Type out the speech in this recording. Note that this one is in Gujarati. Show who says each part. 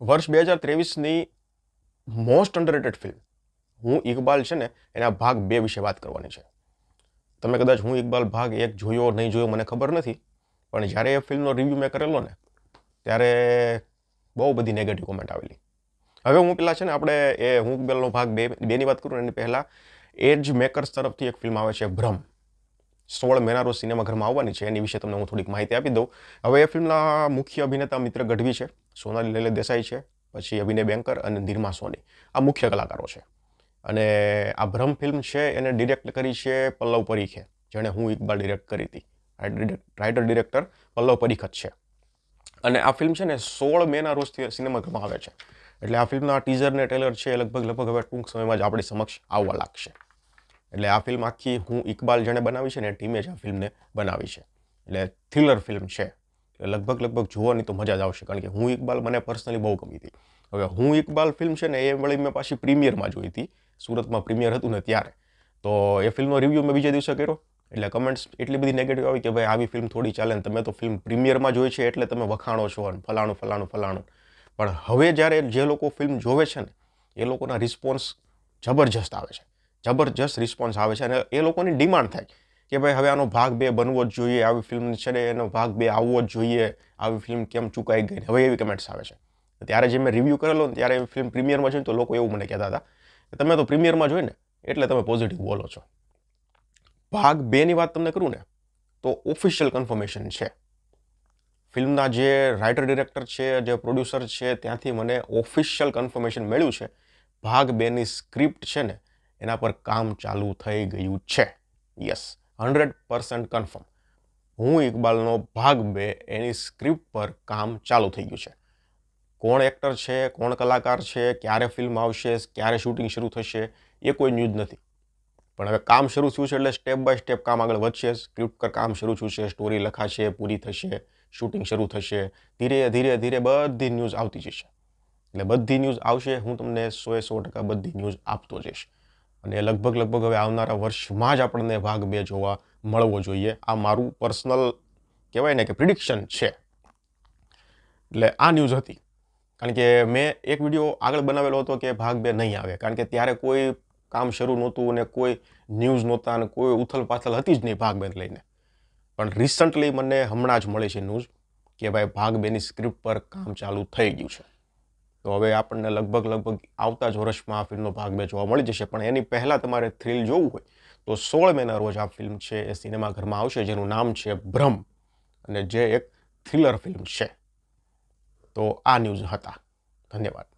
Speaker 1: વર્ષ બે હજાર ત્રેવીસની મોસ્ટ અંડરરેટેડ ફિલ્મ હું ઇકબાલ છે ને, એના ભાગ બે વિશે વાત કરવાની છે. તમે કદાચ હું ઇકબાલ ભાગ એક જોયો નહીં જોયો મને ખબર નથી, પણ જ્યારે એ ફિલ્મનો રિવ્યૂ મેં કરેલો ને, ત્યારે બહુ બધી નેગેટિવ કોમેન્ટ આવેલી. હવે હું પેલા છે ને, આપણે એ હું ઇકબાલનો ભાગ બે, બેની વાત કરું એની પહેલાં એજ મેકર્સ તરફથી એક ફિલ્મ આવે છે, ભ્રમ. સોળ મેના રોજ સિનેમાઘરમાં આવવાની છે. એની વિશે તમને હું થોડીક માહિતી આપી દઉં. હવે એ ફિલ્મના મુખ્ય અભિનેતા મિત્ર ગઢવી છે. સોનાલી લેલે દેસાઈ છે. પછી અભિનય બેંકર અને નિર્મા સોની. આ મુખ્ય કલાકારો છે. અને આ ભ્રમ ફિલ્મ છે એને ડિરેક્ટ કરી છે પલ્લવ પરીખે જેણે હું ઇકબાલ ડિરેક્ટ કરી હતી. રાઇટર ડિરેક્ટર પલ્લવ પરીખ જ છે. અને આ ફિલ્મ છે ને સોળ મેના રોજથી સિનેમાઘરમાં આવે છે. એટલે આ ફિલ્મના ટીઝર ને ટ્રેલર છે લગભગ લગભગ હવે ટૂંક સમયમાં જ આપણી સમક્ષ આવવા લાગશે. એટલે આ ફિલ્મ આખી હું ઇકબાલ જેણે બનાવી છે ને ટીમે જ આ ફિલ્મને બનાવી છે. એટલે થ્રિલર ફિલ્મ છે. લગભગ લગભગ જોવાની તો મજા જ આવશે, કારણ કે હું ઇકબાલ મને પર્સનલી બહુ ગમી હતી. હવે હું ઇકબાલ ફિલ્મ છે ને એ વળી મેં પાછી પ્રીમિયરમાં જોઈ હતી. સુરતમાં પ્રીમિયર હતું ને ત્યારે. તો એ ફિલ્મનો રિવ્યૂ મેં બીજા દિવસે કર્યો. એટલે કમેન્ટ્સ એટલી બધી નેગેટિવ આવી કે ભાઈ આવી ફિલ્મ થોડી ચાલે ને તમે તો ફિલ્મ પ્રીમિયરમાં જોઈ છે એટલે તમે વખાણો છો અને ફલાણું ફલાણું ફલાણું. પણ હવે જ્યારે જે લોકો ફિલ્મ જોવે છે ને, એ લોકોના રિસ્પોન્સ જબરજસ્ત આવે છે. જબરજસ્ત રિસ્પોન્સ આવે છે અને એ લોકોની ડિમાન્ડ થાય કે ભાઈ હવે આનો ભાગ બે બનવો જ જોઈએ, આવી ફિલ્મ છે ને એનો ભાગ બે આવવો જ જોઈએ, આવી ફિલ્મ કેમ ચૂકાઈ ગઈ હવે એવી કમેન્ટ્સ આવે છે. ત્યારે જે મેં રિવ્યૂ કરેલો ને, ત્યારે એ ફિલ્મ પ્રીમિયરમાં જોઈને તો લોકો એવું મને કહેતા હતા કે તમે તો પ્રીમિયરમાં જોઈને એટલે તમે પોઝિટિવ બોલો છો. ભાગ બેની વાત તમને કરું ને, તો ઓફિશિયલ કન્ફર્મેશન છે. ફિલ્મના જે રાઇટર ડિરેક્ટર છે, જે પ્રોડ્યુસર છે, ત્યાંથી મને ઓફિશિયલ કન્ફર્મેશન મળ્યું છે. ભાગ બેની સ્ક્રિપ્ટ છે ને એના પર કામ ચાલુ થઈ ગયું છે. યસ હંડ્રેડ પર્સન્ટ કન્ફર્મ હું ઇકબાલનો ભાગ બે એની સ્ક્રિપ્ટ પર કામ ચાલુ થઈ ગયું છે. કોણ એક્ટર છે, કોણ કલાકાર છે, ક્યારે ફિલ્મ આવશે, ક્યારે શૂટિંગ શરૂ થશે, એ કોઈ ન્યૂઝ નથી. પણ હવે કામ શરૂ થયું છે એટલે સ્ટેપ બાય સ્ટેપ કામ આગળ વધશે. સ્ક્રિપ્ટ પર કામ શરૂ થયું છે સ્ટોરી લખાશે, પૂરી થશે શૂટિંગ શરૂ થશે. ધીરે ધીરે ધીરે બધી ન્યૂઝ આવતી જશે. એટલે બધી ન્યૂઝ આવશે, હું તમને સોએ સો ટકા બધી ન્યૂઝ આપતો જઈશ. અને લગભગ લગભગ હવે આવનારા વર્ષમાં જ આપણને ભાગ બે જોવા મળવો જોઈએ. આ મારું પર્સનલ કહેવાય ને કે પ્રિડિક્શન છે. એટલે આ ન્યૂઝ હતી. કારણ કે મેં એક વીડિયો આગળ બનાવેલો હતો કે ભાગ બે નહીં આવે. કારણ કે ત્યારે કોઈ કામ શરૂ નહોતું અને કોઈ ન્યૂઝ નહોતા અને કોઈ ઉથલ પાથલ હતી જ નહીં ભાગ બેન લઈને. પણ રિસન્ટલી મને હમણાં જ મળી છે ન્યૂઝ કે ભાઈ ભાગ બેની સ્ક્રિપ્ટ પર કામ ચાલુ થઈ ગયું છે. તો હવે આપણને લગભગ લગભગ આવતા જ વર્ષમાં આ ફિલ્મનો ભાગ બે જોવા મળી જશે. પણ એની પહેલાં તમારે થ્રિલ જોવું હોય તો સોળ મેના રોજ આ ફિલ્મ છે એ સિનેમાઘરમાં આવશે, જેનું નામ છે ભ્રમ અને જે એક થ્રિલર ફિલ્મ છે. તો આ ન્યૂઝ હતા. ધન્યવાદ.